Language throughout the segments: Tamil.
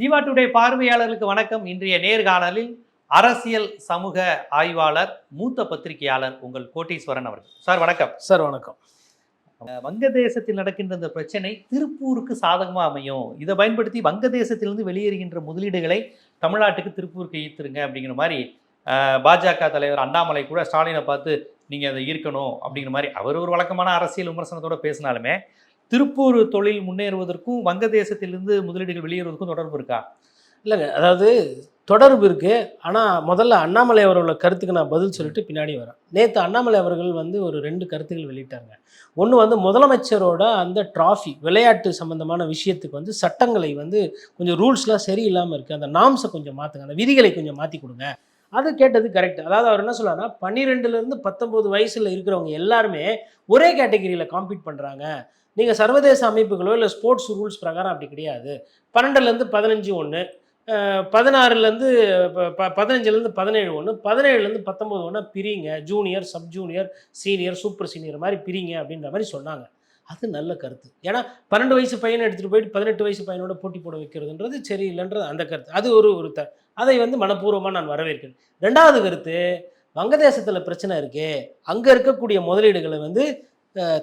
ஜீவா டுடே பார்வையாளர்களுக்கு வணக்கம். இன்றைய நேர்காணலில் அரசியல் சமூக ஆய்வாளர் மூத்த பத்திரிகையாளர் உங்கள் கோட்டீஸ்வரன் அவர்கள். சார் வணக்கம். சார் வணக்கம். வங்கதேசத்தில் நடக்கின்ற இந்த பிரச்சனை திருப்பூருக்கு சாதகமா அமையும். இதை பயன்படுத்தி வங்கதேசத்திலிருந்து வெளியேறுகின்ற முதலீடுகளை தமிழ்நாட்டுக்கு திருப்பூருக்கு ஈர்த்துருங்க அப்படிங்கிற மாதிரி பாஜக தலைவர் அண்ணாமலை கூட ஸ்டாலினை பார்த்து நீங்க அதை ஈர்க்கணும் அப்படிங்கிற மாதிரி அவர் ஒரு வழக்கமான அரசியல் விமர்சனத்தோட பேசினாலுமே திருப்பூர் தொழில் முன்னேறுவதற்கும் வங்கதேசத்திலிருந்து முதலீடுகள் வெளியேறுவதற்கும் தொடர்பு இருக்கா? இல்லைங்க அதாவது தொடர்பு இருக்குது ஆனால் முதல்ல அண்ணாமலை அவர்களோட கருத்துக்கு நான் பதில் சொல்லிட்டு பின்னாடி வரேன். நேற்று அண்ணாமலை அவர்கள் வந்து ஒரு ரெண்டு கருத்துக்கள் வெளியிட்டாங்க. ஒன்று வந்து முதலமைச்சரோட அந்த டிராஃபி விளையாட்டு சம்பந்தமான விஷயத்துக்கு வந்து சட்டங்களை வந்து கொஞ்சம் ரூல்ஸ்லாம் சரியில்லாமல் இருக்குது அந்த நாம்ஸை கொஞ்சம் மாற்றுங்க அந்த விதிகளை கொஞ்சம் மாற்றி கொடுங்க. அது கேட்டது கரெக்ட் அதாவது அவர் என்ன சொல்றாருன்னா பன்னிரெண்டுலேருந்து பத்தொம்போது வயசில் இருக்கிறவங்க எல்லாருமே ஒரே கேட்டகரியில் காம்பீட் பண்ணுறாங்க நீங்கள் சர்வதேச அமைப்புகளோ இல்லை ஸ்போர்ட்ஸ் ரூல்ஸ் பிரகாரம் அப்படி கிடையாது. பன்னெண்டுலேருந்து பதினஞ்சு ஒன்று பதினாறுலேருந்து பதினஞ்சுலேருந்து பதினேழு ஒன்று பதினேழுலேருந்து பத்தொம்போது ஒன்று பிரிங்க. Junior sub junior senior super senior மாதிரி பிரிங்க அப்படின்ற மாதிரி சொன்னாங்க. அது நல்ல கருத்து. ஏன்னா பன்னெண்டு வயசு பையனை எடுத்துகிட்டு போயிட்டு பதினெட்டு வயசு பையனோட போட்டி போட வைக்கிறதுன்றது சரியில்லைன்றது அந்த கருத்து. அது ஒரு ஒரு த அதை வந்து மனப்பூர்வமாக நான் வரவேற்கிறேன். ரெண்டாவது கருத்து வங்கதேசத்தில் பிரச்சனை இருக்கே அங்கே இருக்கக்கூடிய முதலீடுகளை வந்து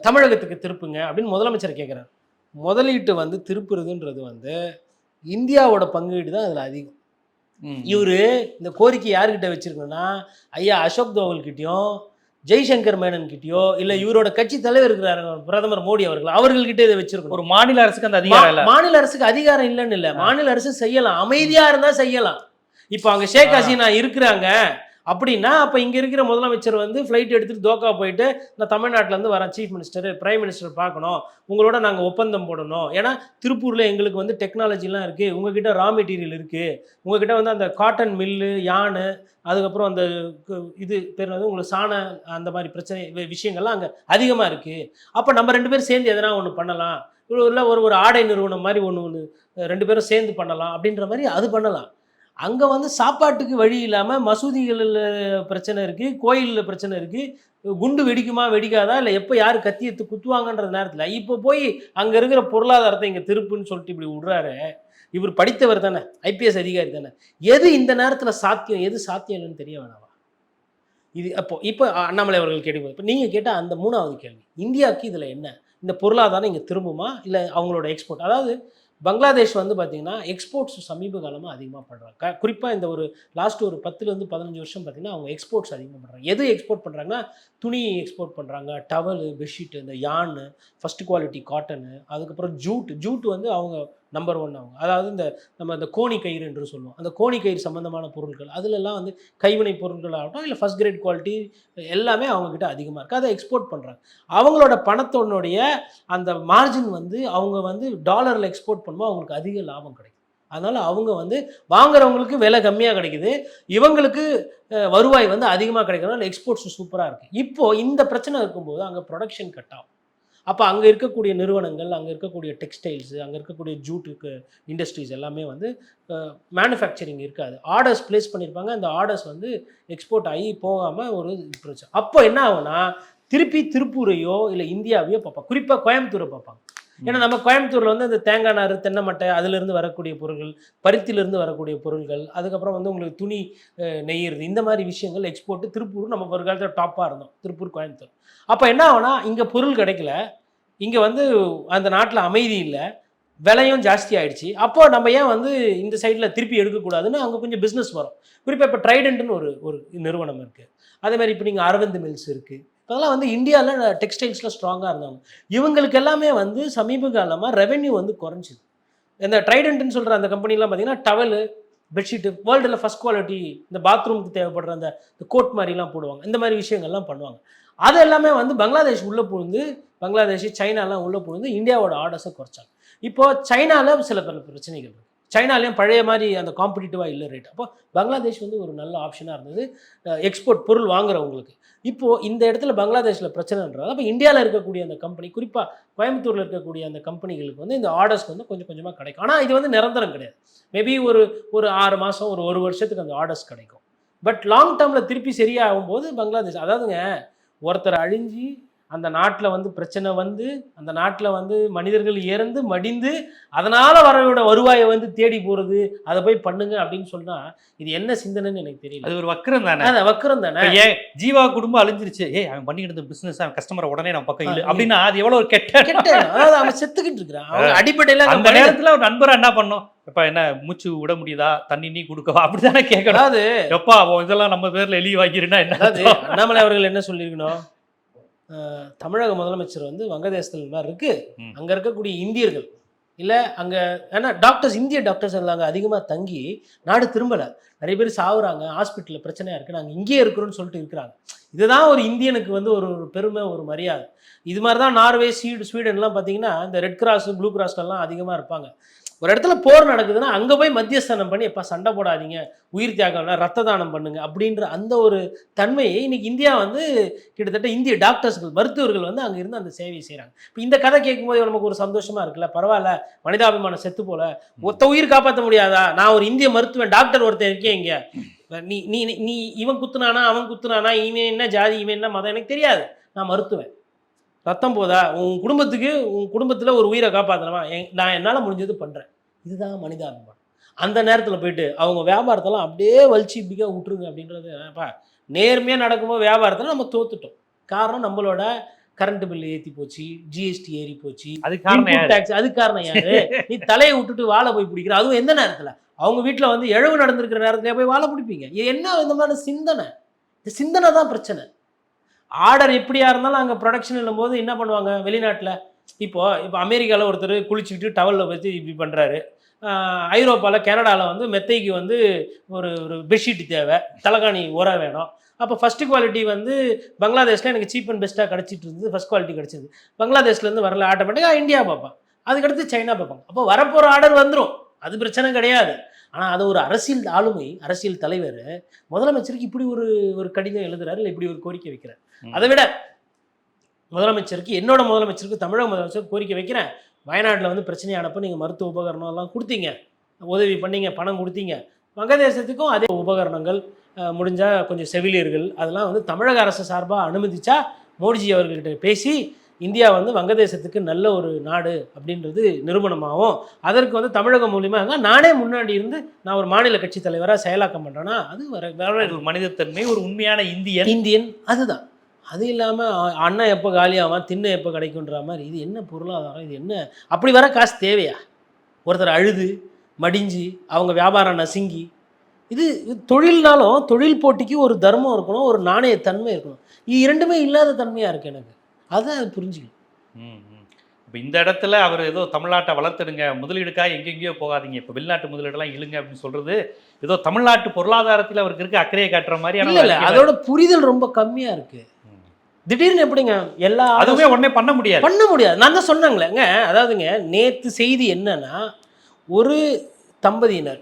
தமிழகத்துக்கு திருப்புங்க அப்படின்னு முதலமைச்சர் கேட்குறாரு முதலீட்டு வந்து திருப்புறதுன்றது வந்து இந்தியாவோட பங்கீடு தான் அதில் அதிகம். இவர் இந்த கோரிக்கை யார்கிட்ட வச்சிருக்கணும்னா ஐயா அசோக் தோவல்கிட்டயும் ஜெய்சங்கர் மேனன் கிட்டயோ இல்ல இவரோட கட்சி தலைவர் இருக்கிறாரு பிரதமர் மோடி அவர்கள் அவர்கள்கிட்ட இதை வச்சிருக்கணும். ஒரு மாநில அரசுக்கு அந்த அதிகாரம் இல்ல. மாநில அரசுக்கு அதிகாரம் இல்லைன்னு இல்ல. மாநில அரசு செய்யலாம். அமைதியா இருந்தா செய்யலாம். இப்போ அங்க ஷேக். ஹசீனா இருக்கிறாங்க. அப்படின்னா அப்போ இங்கே இருக்கிற முதலமைச்சர் வந்து ஃப்ளைட் எடுத்துட்டு தோக்கா போயிட்டு நான் தமிழ்நாட்டிலேருந்து வரேன் சீஃப் மினிஸ்டர் பிரைம் மினிஸ்டர் பார்க்கணும். உங்களோட நாங்கள் ஒப்பந்தம் போடணும். ஏன்னா திருப்பூரில் எங்களுக்கு வந்து டெக்னாலஜிலாம் இருக்குது உங்ககிட்ட ரா மெட்டீரியல் இருக்குது உங்ககிட்ட வந்து அந்த காட்டன் மில்லு யானு அதுக்கப்புறம் அந்த இது பேர் வந்து உங்களுக்கு சாண அந்த மாதிரி பிரச்சனை விஷயங்கள்லாம் அங்கே அதிகமாக இருக்குது அப்போ நம்ம ரெண்டு பேரும் சேர்ந்து எதனா ஒன்று பண்ணலாம். இல்லை ஒரு ஒரு ஆடை நிறுவனம் மாதிரி ஒன்று ஒன்று ரெண்டு பேரும் சேர்ந்து பண்ணலாம் அப்படின்ற மாதிரி அது பண்ணலாம். அங்கே வந்து சாப்பாட்டுக்கு வழி இல்லாமல் மசூதிகளில் பிரச்சனை இருக்குது கோயிலில் பிரச்சனை இருக்குது குண்டு வெடிக்குமா வெடிக்காதா? இல்லை எப்போ யார் கத்தி எடுத்து குத்துவாங்கன்ற நேரத்தில். இப்போ போய் அங்கே இருக்கிற பொருளாதாரத்தை இங்கே திருப்புன்னு சொல்லிட்டு இப்படி விடுறாரு. இவர் படித்தவர் தானே ஐபிஎஸ் அதிகாரி தானே. எது இந்த நேரத்தில் சாத்தியம்? எது சாத்தியம் இல்லைன்னு தெரிய வேணாமா? இது அப்போ இப்போ அண்ணாமலை அவர்கள் கேட்டு இப்போ நீங்கள் கேட்டால் அந்த மூணாவது கேள்வி. இந்தியாவுக்கு இதில் என்ன? இந்த பொருளாதாரம் இங்கே திரும்புமா? இல்லை அவங்களோட எக்ஸ்போர்ட் அதாவது பங்களாதேஷ் வந்து பார்த்தீங்கன்னா எக்ஸ்போர்ட்ஸ் சமீப காலமாக அதிகமாக பண்ணுறாங்க குறிப்பாக இந்த ஒரு லாஸ்ட் ஒரு பத்துலேருந்து பதினஞ்சு வருஷம் பார்த்தீங்கன்னா அவங்க எக்ஸ்போர்ட்ஸ் அதிகமாக பண்ணுறாங்க எது எக்ஸ்போர்ட் பண்ணுறாங்கன்னா துணி எக்ஸ்போர்ட் பண்ணுறாங்க டவலு பெட்ஷீட்டு இந்த யான்னு ஃபஸ்ட் குவாலிட்டி காட்டனு அதுக்கப்புறம் ஜூட் ஜூட் வந்து அவங்க நம்பர் ஒன் அவங்க. அதாவது இந்த நம்ம இந்த கோணி கயிறு என்று சொல்லுவோம். அந்த கோணி கயிறு சம்மந்தமான பொருட்கள் அதிலெல்லாம் வந்து கைவினை பொருட்கள் ஆகட்டும் இல்லை ஃபஸ்ட் கிரேட் குவாலிட்டி எல்லாமே அவங்கக்கிட்ட அதிகமாக இருக்குது அதை எக்ஸ்போர்ட் பண்ணுறாங்க அவங்களோட பணத்தோடைய அந்த மார்ஜின் வந்து அவங்க வந்து டாலரில் எக்ஸ்போர்ட் பண்ணும்போது அவங்களுக்கு அதிக லாபம் கிடைக்கும். அதனால் அவங்க வந்து வாங்குறவங்களுக்கு விலை கம்மியாக கிடைக்குது. இவங்களுக்கு வருவாய் வந்து அதிகமாக கிடைக்கிறதுனால எக்ஸ்போர்ட்ஸ் சூப்பராக இருக்குது இப்போது இந்த பிரச்சனை இருக்கும்போது அங்கே ப்ரொடக்ஷன் கட் ஆகும். அப்போ அங்கே இருக்கக்கூடிய நிறுவனங்கள் அங்கே இருக்கக்கூடிய டெக்ஸ்டைல்ஸு அங்கே இருக்கக்கூடிய ஜூட்டுக்கு இண்டஸ்ட்ரீஸ் எல்லாமே வந்து மேனுஃபேக்சரிங் இருக்காது. ஆர்டர்ஸ் ப்ளேஸ் பண்ணியிருப்பாங்க அந்த ஆர்டர்ஸ் வந்து எக்ஸ்போர்ட் ஆகி போகாமல் ஒரு பிரச்சனை அப்போ என்ன ஆகும்னா திருப்பி திருப்பூரையோ இல்லை இந்தியாவையோ பார்ப்பாங்க. குறிப்பாக கோயம்புத்தூரை பார்ப்பாங்க. ஏன்னா நம்ம கோயம்புத்தூரில் வந்து இந்த தேங்காய் நார் தென்னைமட்டை அதுலேருந்து அதிலிருந்து வரக்கூடிய பொருட்கள் பருத்திலிருந்து வரக்கூடிய பொருட்கள் அதுக்கப்புறம் வந்து உங்களுக்கு துணி நெய்யிறது இந்த மாதிரி விஷயங்கள் எக்ஸ்போர்ட்டு திருப்பூர் நம்ம ஒரு காலத்தில் டாப்பாக இருந்தோம். திருப்பூர் கோயம்புத்தூர். அப்போ என்ன ஆகுனா இங்கே பொருள் கிடைக்கல. இங்கே வந்து அந்த நாட்டில் அமைதி இல்லை. விலையும் ஜாஸ்தி ஆயிடுச்சு. அப்போ நம்ம ஏன் வந்து இந்த சைடில் திருப்பி எடுக்கக்கூடாதுன்னு அங்கே கொஞ்சம் பிஸ்னஸ் வரும். குறிப்பாக இப்போ ட்ரைடன்ட்னு ஒரு ஒரு நிறுவனம் இருக்குது அதே மாதிரி இப்போ நீங்கள் அரவிந்த் மில்ஸ் இருக்குது அதெல்லாம் வந்து இந்தியாவில் டெக்ஸ்டைல்ஸில் ஸ்ட்ராங்காக இருந்தாங்க இவங்களுக்கு எல்லாமே வந்து சமீப காலமாக ரெவென்யூ வந்து குறைஞ்சிது. இந்த ட்ரைடன்ட்னு சொல்கிற அந்த கம்பெனிலாம் பார்த்தீங்கன்னா டவலு பெட்ஷீட்டு வேர்ல்டில் ஃபஸ்ட் குவாலிட்டி இந்த பாத்ரூமுக்கு தேவைப்படுற அந்த கோட் மாதிரிலாம் போடுவாங்க. இந்த மாதிரி விஷயங்கள்லாம் பண்ணுவாங்க. அது எல்லாமே வந்து பங்களாதேஷ் உள்ளே புழுந்து பங்களாதேஷ் சைனாலாம் உள்ளே புழுந்து இந்தியாவோட ஆர்டர்ஸை குறைச்சாங்க. இப்போ சைனாவில் சில பல பிரச்சனைகள் இருக்குது சைனாலேயும் பழைய மாதிரி அந்த காம்படிட்டிவாக இல்லை ரேட் அப்போ பங்களாதேஷ் வந்து ஒரு நல்ல ஆப்ஷனாக இருந்தது. எக்ஸ்போர்ட் பொருள் வாங்குறவங்களுக்கு. இப்போது இந்த இடத்துல பங்களாதேஷில் பிரச்சனைன்றது அப்போ இந்தியாவில் இருக்கக்கூடிய அந்த கம்பெனி குறிப்பாக கோயம்புத்தூரில் இருக்கக்கூடிய அந்த கம்பெனிகளுக்கு வந்து இந்த ஆர்டர்ஸ் வந்து கொஞ்சம் கொஞ்சமாக கிடைக்கும். ஆனால் இது வந்து நிரந்தரம் கிடையாது. மேபி ஒரு ஒரு ஆறு மாதம் ஒரு ஒரு வருஷத்துக்கு அந்த ஆர்டர்ஸ் கிடைக்கும். பட் லாங் டேர்மில் திருப்பி சரியாகும் போது பங்களாதேஷ் அதாவதுங்க ஒருத்தர் அழிஞ்சு அந்த நாட்டில் வந்து பிரச்சனை வந்து அந்த நாட்டில் வந்து மனிதர்கள் இறந்து மடிந்து அதனால வரவோட வருவாயை வந்து தேடி போறது அதை போய் பண்ணுங்க அப்படின்னு சொன்னா இது என்ன சிந்தனைன்னு எனக்கு தெரியல. அது ஒரு வக்கரம் தானே? அது வக்கரம் தானே? ஏன் ஜீவா குடும்பம் அழிஞ்சிருச்சு ஏய் அவன் பண்ணிக்கிட்டு இருந்த பிசினஸ் அவன் கஸ்டமரை உடனே நம்ம பக்கம் இல்ல அப்படின்னா அது எவ்வளவு ஒரு கெட்ட கெட்ட. அதாவது அவன் செத்துக்கிட்டு இருக்கிறான். அவங்க அடிப்படையில அந்த நேரத்துல ஒரு நண்பரா என்ன பண்ணோம்? எப்ப என்ன மூச்சு விட முடியுதா? தண்ணி நீ கொடுக்கவா? அப்படிதானே கேட்கணும். அதாவது எப்பா அவன் இதெல்லாம் நம்ம பேர்ல எழுதி வாங்கிருந்தா என்ன? அண்ணாமலை அவர்கள் என்ன சொல்லியிருக்கணும்? தமிழக முதலமைச்சர் வந்து வங்கதேசத்தில் மாதிரி இருக்கு. ம். அங்க இருக்கக்கூடிய இந்தியர்கள். இல்ல அங்க ஏன்னா டாக்டர்ஸ் இந்திய டாக்டர்ஸ் எல்லாம் அங்க அதிகமா தங்கி நாடு திரும்பல. நிறைய பேர் சாவுறாங்க ஹாஸ்பிட்டல்ல பிரச்சனையா இருக்கு. நாங்க இங்கேயே இருக்கிறோம்னு சொல்லிட்டு இருக்கிறாங்க. இதுதான் ஒரு இந்தியனுக்கு வந்து ஒரு ஒரு பெருமை ஒரு மரியாதை. இது மாதிரி தான் நார்வே ஸ்வீடு ஸ்வீடன்லாம் பார்த்தீங்கன்னா இந்த ரெட் கிராஸ் ப்ளூ கிராஸ்லாம் அதிகமாக இருப்பாங்க. ஒரு இடத்துல போர் நடக்குதுன்னா அங்கே போய் மத்தியஸ்தானம் பண்ணி எப்பா சண்டை போடாதீங்க உயிர் தியாகம்னா ரத்த தானம் பண்ணுங்க அப்படின்ற அந்த ஒரு தன்மையை இன்னைக்கு இந்தியா வந்து கிட்டத்தட்ட இந்திய டாக்டர்ஸ்கள் மருத்துவர்கள் வந்து அங்கே இருந்து அந்த சேவையை செய்கிறாங்க இப்போ இந்த கதை கேட்கும்போது நமக்கு ஒரு சந்தோஷமா இருக்குல்ல? பரவாயில்ல மனிதாபிமானம் செத்து போல. ஒத்த உயிர் காப்பாற்ற முடியாதா? நான் ஒரு இந்திய மருத்துவன் டாக்டர் ஒருத்தன் இருக்கேன் இங்கே. நீ நீ நீ இவன் குத்துனானா அவன் குத்துனானா இவன் என்ன ஜாதி இவன் என்ன மதம் எனக்கு தெரியாது. நான் மருத்துவன். ரத்தம் போதா? உன் குடும்பத்துக்கு உன் குடும்பத்தில் ஒரு உயிரை காப்பாற்றணுமா என் நான் என்னால் முடிஞ்சது பண்ணுறேன் இதுதான் மனிதாபிமானம். அந்த நேரத்தில் போயிட்டு அவங்க வியாபாரத்தெல்லாம் அப்படியே வலிச்சு இப்படிக்கா விட்டுருங்க அப்படின்றது அப்பா நேர்மையாக நடக்கும்போது வியாபாரத்தில் நம்ம தோத்துட்டோம். காரணம் நம்மளோட கரண்ட் பில் ஏற்றி போச்சு ஜிஎஸ்டி ஏறி போச்சு அதுக்கு காரணம்? டேக்ஸ் அது காரணம் யாரு? நீ தலையை விட்டுட்டு வாழை போய் பிடிக்கிற. அதுவும் எந்த நேரத்தில்? அவங்க வீட்டில் வந்து எழவு நடந்திருக்கிற நேரத்துல போய் வாழை பிடிப்பீங்க. என்ன இந்த மாதிரி சிந்தனை? இந்த சிந்தனை தான் பிரச்சனை. ஆர்டர் எப்படியா இருந்தாலும் அங்கே ப்ரொடக்ஷன் போது என்ன பண்ணுவாங்க? வெளிநாட்டில். இப்போ இப்போ அமெரிக்காவில் ஒருத்தர் குளிச்சுக்கிட்டு டவலில் வச்சு இப்படி பண்ணுறாரு ஐரோப்பாவில் கனடாவில் வந்து மெத்தைக்கு வந்து ஒரு ஒரு பெட்ஷீட் தேவை. தலகாணி உரம் வேணும். அப்போ ஃபஸ்ட்டு குவாலிட்டி வந்து பங்களாதேஷில் எனக்கு சீப் அண்ட் பெஸ்ட்டாக கிடச்சிட்டு இருந்தது. ஃபஸ்ட் குவாலிட்டி கிடச்சிது. பங்களாதேஷ்லேருந்து வரல ஆட்டோமேட்டிக்காக இந்தியா பார்ப்பேன். அதுக்கடுத்து சைனா பார்ப்பாங்க. அப்போ வரப்போகிற ஆர்டர் வந்துடும் அது பிரச்சனை கிடையாது. ஆனால் அது ஒரு அரசியல் ஆளுமை அரசியல் தலைவர் முதலமைச்சருக்கு இப்படி ஒரு ஒரு கடிதம் எழுதுறாரு இல்லை இப்படி ஒரு கோரிக்கை வைக்கிறார். அதை விட முதலமைச்சருக்கு என்னோட முதலமைச்சருக்கு தமிழக முதலமைச்சர் கோரிக்கை வைக்கிறேன். வயநாட்டில் வந்து பிரச்சனையானப்போ நீங்கள் மருத்துவ உபகரணம் எல்லாம் கொடுத்தீங்க. உதவி பண்ணீங்க பணம் கொடுத்தீங்க. வங்கதேசத்துக்கும் அதே உபகரணங்கள் அஹ், முடிஞ்சா கொஞ்சம் செவிலியர்கள் அதெல்லாம் வந்து தமிழக அரசு சார்பாக அனுமதிச்சா மோடிஜி அவர்கள்ட்ட பேசி இந்தியா வந்து வங்கதேசத்துக்கு நல்ல ஒரு நாடு அப்படின்றது நிறுவனமாகும் அதற்கு வந்து தமிழகம் மூலியமா இருந்தால் நானே முன்னாடி இருந்து நான் ஒரு மாநில கட்சி தலைவராக செயலாக்கம் பண்ணுறேன்னா அது வர ஒரு மனிதத்தன்மை ஒரு உண்மையான இந்தியன். இந்தியன். அதுதான். அது இல்லாமல் அண்ணன் எப்போ காலியாவான் திண்ணை எப்போ கிடைக்குன்ற மாதிரி இது என்ன பொருளாதாரம் இது என்ன? அப்படி வர காசு தேவையா? ஒருத்தர் அழுது மடிஞ்சு அவங்க வியாபாரம் நசுங்கி இது இது தொழில்னாலும் தொழில் போட்டிக்கு ஒரு தர்மம் இருக்கணும் ஒரு நாணய தன்மை இருக்கணும். இது இரண்டுமே இல்லாத தன்மையாக இருக்கு எனக்கு. அதான் அது புரிஞ்சுக்கணும். இப்ப இந்த இடத்துல அவர் ஏதோ தமிழ்நாட்டை வளர்த்துடுங்க முதலீடுக்காக எங்கெங்கேயோ போகாதீங்க இப்ப வெளிநாட்டு முதலீடெல்லாம் இழுங்க அப்படின்னு சொல்றது ஏதோ தமிழ்நாட்டு பொருளாதாரத்தில் அவருக்கு இருக்க அக்கறையை காட்டுற மாதிரியான இல்லை அதோட புரிதல் ரொம்ப கம்மியாக இருக்கு. ம். திடீர்னு எப்படிங்க? எல்லா அதுவுமே உடனே பண்ண முடியாது. பண்ண முடியாது. நான் தான் சொன்னாங்களேங்க அதாவதுங்க நேற்று செய்தி என்னன்னா ஒரு தம்பதியினர்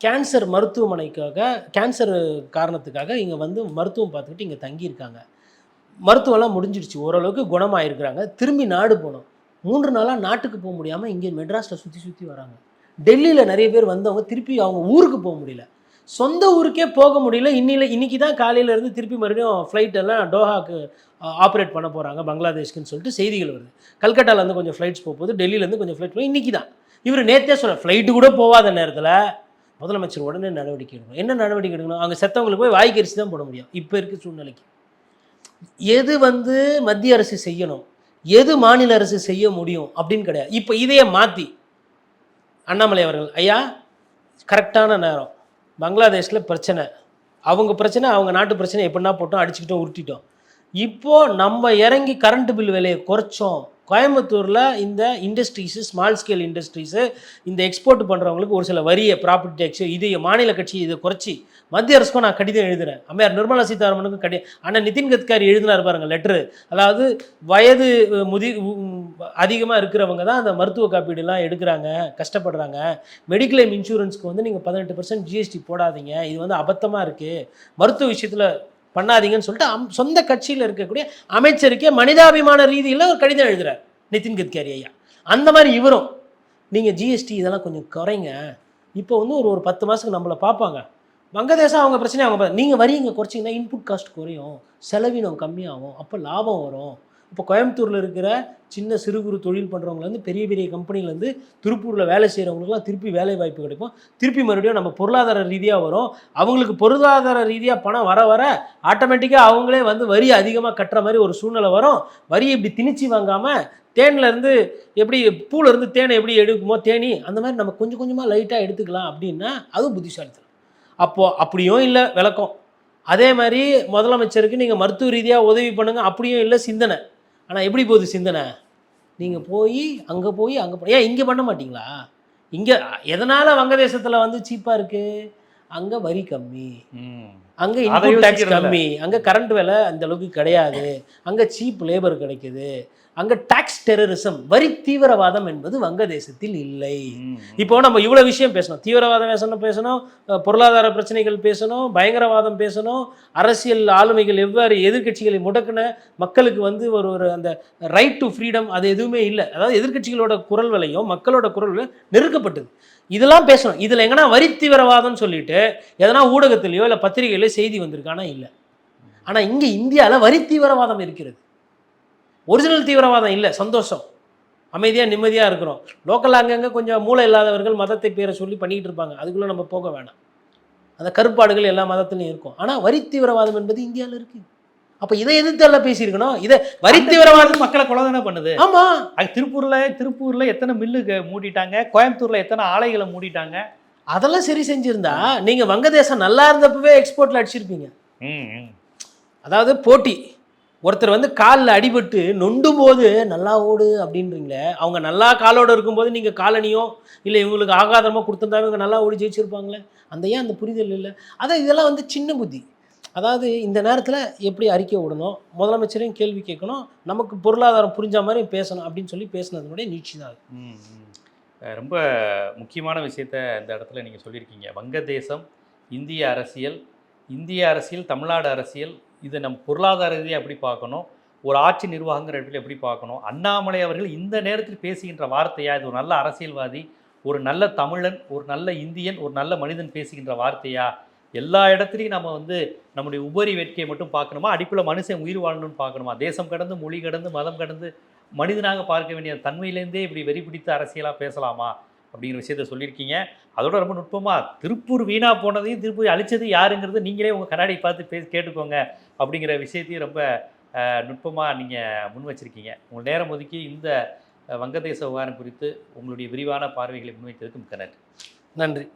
கேன்சர் மருத்துவமனைக்காக கேன்சர் காரணத்துக்காக இங்கே வந்து மருத்துவம் பார்த்துக்கிட்டு இங்கே தங்கியிருக்காங்க. மருத்துவம்லாம் முடிஞ்சிடுச்சு. ஓரளவுக்கு குணமாயிருக்கிறாங்க. திரும்பி நாடு போனோம் மூன்று நாளாக நாட்டுக்கு போக முடியாமல் இங்கே மெட்ராஸில் சுற்றி சுற்றி வராங்க. டெல்லியில் நிறைய பேர் வந்தவங்க திருப்பி அவங்க ஊருக்கு போக முடியல. சொந்த ஊருக்கே போக முடியல. இன்னில இன்னைக்கு தான் காலையிலேருந்து திருப்பி மறுபடியும் ஃப்ளைட் எல்லாம் டோஹாக்கு ஆப்ரேட் பண்ண போகிறாங்க பங்களாதேஷ்க்குன்னு சொல்லிட்டு செய்திகள் வருது. கல்கட்டாலேருந்து கொஞ்சம் ஃப்ளைட்ஸ் போக போகுது. டெல்லியிலேருந்து கொஞ்சம் ஃப்ளைட் போய் இன்னைக்கு தான். இவர் நேற்றே சொல்ல ஃப்ளைட்டு கூட போகாத நேரத்தில் முதலமைச்சர் உடனே நடவடிக்கை எடுக்கணும். என்ன நடவடிக்கை எடுக்கணும்? அங்கே செத்தவங்களுக்கு போய் வாய்க்கரிசி தான் போட முடியும். இப்போ இருக்க சூழ்நிலைக்கு. எது வந்து மத்திய அரசு செய்யணும்? எது மாநில அரசு செய்ய முடியும்? அப்படின்னு கிடையாது. இப்போ இதையே மாற்றி அண்ணாமலை அவர்கள் ஐயா கரெக்டான நேரம். பங்களாதேஷில் பிரச்சனை. அவங்க பிரச்சனை அவங்க நாட்டு பிரச்சனை எப்படின்னா போட்டோம் அடிச்சுக்கிட்டோம் உருட்டிட்டோம். இப்போ நம்ம இறங்கி கரண்ட் பில் விலையை குறைச்சோம். கோயம்புத்தூரில் இந்த இண்டஸ்ட்ரீஸு ஸ்மால் ஸ்கேல் இண்டஸ்ட்ரீஸு இந்த எக்ஸ்போர்ட் பண்ணுறவங்களுக்கு ஒரு சில வரியை ப்ராப்பர்ட்டி டேக்ஸு இது மாநில கட்சி இதை குறைச்சி மத்திய அரசுக்கும் நான் கடிதம் எழுதுறேன். அம்மையார் நிர்மலா சீதாராமனுக்கும் கடி ஆனால் நிதின் கட்காரி எழுதினார் பாருங்க லெட்ரு அதாவது வயது முதி அதிகமாக இருக்கிறவங்க தான் அந்த மருத்துவ காப்பீடுலாம் எடுக்கிறாங்க கஷ்டப்படுறாங்க. மெடிக்ளைம் இன்சூரன்ஸ்க்கு வந்து நீங்கள் பதினெட்டு பர்சன்ட் ஜிஎஸ்டி போடாதீங்க. இது வந்து அபத்தமாக இருக்குது மருத்துவ விஷயத்தில் பண்ணாதீங்கன்னு சொல்லிட்டு அம் சொந்த கட்சியில் இருக்கக்கூடிய அமைச்சருக்கே மனிதாபிமான ரீதியில் ஒரு கடிதம் எழுதுறார் நிதின் கட்கரி ஐயா. அந்த மாதிரி இவரும். நீங்கள் ஜிஎஸ்டி இதெல்லாம் கொஞ்சம் குறைங்க. இப்போ வந்து ஒரு ஒரு பத்து மாதத்துக்கு நம்மளை பார்ப்பாங்க. வங்கதேசம் அவங்க பிரச்சனை அவங்க நீங்கள் வரி இங்கே குறைச்சிங்கன்னா இன்புட் காஸ்ட் குறையும். செலவினம் கம்மியாகும். அப்போ லாபம் வரும். இப்போ கோயம்புத்தூரில் இருக்கிற சின்ன சிறு குறு தொழில் பண்ணுறவங்கலேருந்து பெரிய பெரிய கம்பெனிலேருந்து திருப்பூரில் வேலை செய்கிறவங்களுக்குலாம் திருப்பி வேலை வாய்ப்பு கிடைக்கும். திருப்பி மறுபடியும் நம்ம பொருளாதார ரீதியாக வரும். அவங்களுக்கு பொருளாதார ரீதியாக பணம் வர வர ஆட்டோமேட்டிக்காக அவங்களே வந்து வரி அதிகமாக கட்டுற மாதிரி ஒரு சூழ்நிலை வரும். வரியை இப்படி திணிச்சு வாங்காமல் தேன்லேருந்து எப்படி பூலேருந்து தேனை எப்படி எடுக்குமோ தேனி அந்த மாதிரி நம்ம கொஞ்சம் கொஞ்சமாக லைட்டாக எடுத்துக்கலாம் அப்படின்னா அதுவும் புத்திசாலித்தனம். அப்போது அப்படியும் இல்லை விளக்கம். அதே மாதிரி முதலமைச்சருக்கு நீங்கள் மருத்துவ ரீதியாக உதவி பண்ணுங்கள் அப்படியும் இல்லை சிந்தனை. ஆனால் எப்படி போகுது சிந்தனை? நீங்கள் போய் அங்கே போய் அங்கே ஏன் இங்கே பண்ண மாட்டீங்களா? இங்கே எதனால் வங்கதேசத்தில் வந்து சீப்பாக இருக்குது அங்கே வரி கம்மி. அங்கே இன்புட் டேக்ஸ். கம்மி. அங்கே கரண்ட் விலை அந்த அளவுக்கு கிடையாது. அங்கே சீப் லேபர் கிடைக்குது. அங்கே டாக்ஸ் டெரரிசம் வரி தீவிரவாதம் என்பது வங்கதேசத்தில் இல்லை. இப்போ நம்ம இவ்வளோ விஷயம் பேசணும். தீவிரவாதம் பேசணும் பேசணும். பொருளாதார பிரச்சனைகள் பேசணும். பயங்கரவாதம் பேசணும். அரசியல் ஆளுமைகள் எவ்வாறு எதிர்க்கட்சிகளை முடக்கின மக்களுக்கு வந்து ஒரு ஒரு அந்த ரைட் டு ஃப்ரீடம் அது எதுவுமே இல்லை. அதாவது எதிர்க்கட்சிகளோட குரல் விலையும் மக்களோட குரல் நெருக்கப்பட்டது. இதெல்லாம் பேசணும். இதில் எங்கன்னா வரி தீவிரவாதம்னு சொல்லிட்டு எதனா ஊடகத்திலேயோ இல்லை பத்திரிகையிலையோ செய்தி வந்திருக்கானா இல்லை. ஆனால் இங்கே இந்தியாவில் வரி தீவிரவாதம் இருக்கிறது. ஒரிஜினல் தீவிரவாதம் இல்லை சந்தோஷம். அமைதியாக நிம்மதியாக இருக்கிறோம். லோக்கல் அங்கங்கே கொஞ்சம் மூளை இல்லாதவர்கள் மதத்தை பேரை சொல்லி பண்ணிக்கிட்டு இருப்பாங்க. அதுக்குள்ளே நம்ம போக வேணாம். அந்த கருப்பாடுகள் எல்லா மதத்துலையும் இருக்கும். ஆனால் வரி தீவிரவாதம் என்பது இந்தியாவில் இருக்கு. அப்போ இதை எதிர்த்து எல்லாம் பேசியிருக்கணும்? இதை வரி தீவிரவாதம் மக்களை கொலை தானே பண்ணுது? ஆமாம் அது திருப்பூர்ல திருப்பூர்ல எத்தனை மில்லு மூடிட்டாங்க? கோயம்புத்தூர்ல எத்தனை ஆலைகளை மூடிட்டாங்க? அதெல்லாம் சரி செஞ்சிருந்தா நீங்கள் வங்கதேசம் நல்லா இருந்தப்பவே எக்ஸ்போர்ட்டில் அடிச்சிருப்பீங்க. அதாவது போட்டி. ஒருத்தர் வந்து காலில் அடிபட்டு நொண்டும் போது நல்லா ஓடு அப்படின்றீங்களே அவங்க நல்லா காலோடு இருக்கும்போது நீங்கள் காலனியோ இல்லை இவங்களுக்கு ஆகாதமாக கொடுத்துருந்தா இவங்க நல்லா ஓடி ஜெயிச்சிருப்பாங்களே? அந்த ஏன் அந்த புரிதல் இல்லை? அதான் இதெல்லாம் வந்து சின்ன புத்தி. அதாவது இந்த நேரத்தில் எப்படி அறிக்கை விடணும் முதலமைச்சரையும் கேள்வி கேட்கணும். நமக்கு பொருளாதாரம் புரிஞ்ச மாதிரி பேசணும் அப்படின்னு சொல்லி பேசுனதுனுடைய நீட்சி தான் ரொம்ப முக்கியமான விஷயத்த இந்த இடத்துல நீங்கள் சொல்லியிருக்கீங்க. வங்கதேசம் இந்திய அரசியல் இந்திய அரசியல் தமிழ்நாடு அரசியல் இதை நம்ம பொருளாதார ரீதியாக எப்படி பார்க்கணும்? ஒரு ஆட்சி நிர்வாகங்கிற இடத்துல எப்படி பார்க்கணும்? அண்ணாமலை அவர்கள் இந்த நேரத்தில் பேசுகின்ற வார்த்தையா? இது ஒரு நல்ல அரசியல்வாதி ஒரு நல்ல தமிழன் ஒரு நல்ல இந்தியன் ஒரு நல்ல மனிதன் பேசுகின்ற வார்த்தையா? எல்லா இடத்துலையும் நம்ம வந்து நம்முடைய உபரி வேட்கையை மட்டும் பார்க்கணுமா? அடிப்பில் மனுஷன் உயிர் வாழணும்னு பார்க்கணுமா? தேசம் கடந்து மொழி கடந்து மதம் கடந்து மனிதனாக பார்க்க வேண்டிய தன்மையிலேருந்தே இப்படி வெறி பிடித்த அரசியலாக பேசலாமா? அப்படிங்கிற விஷயத்த சொல்லியிருக்கீங்க. அதோட ரொம்ப நுட்பமாக திருப்பூர் வீணாக போனதையும் திருப்பூர் அழிச்சது யாருங்கிறது நீங்களே உங்கள் கண்ணாடி பார்த்து பேசி கேட்டுக்கோங்க அப்படிங்கிற விஷயத்தையும் ரொம்ப நுட்பமாக நீங்கள் முன் வச்சுருக்கீங்க. உங்கள் நேரம் ஒதுக்கி இந்த வங்கதேச விவகாரம் குறித்து உங்களுடைய விரிவான பார்வைகளை முன்வைத்ததுக்கு மிக்க நன்றி. நன்றி.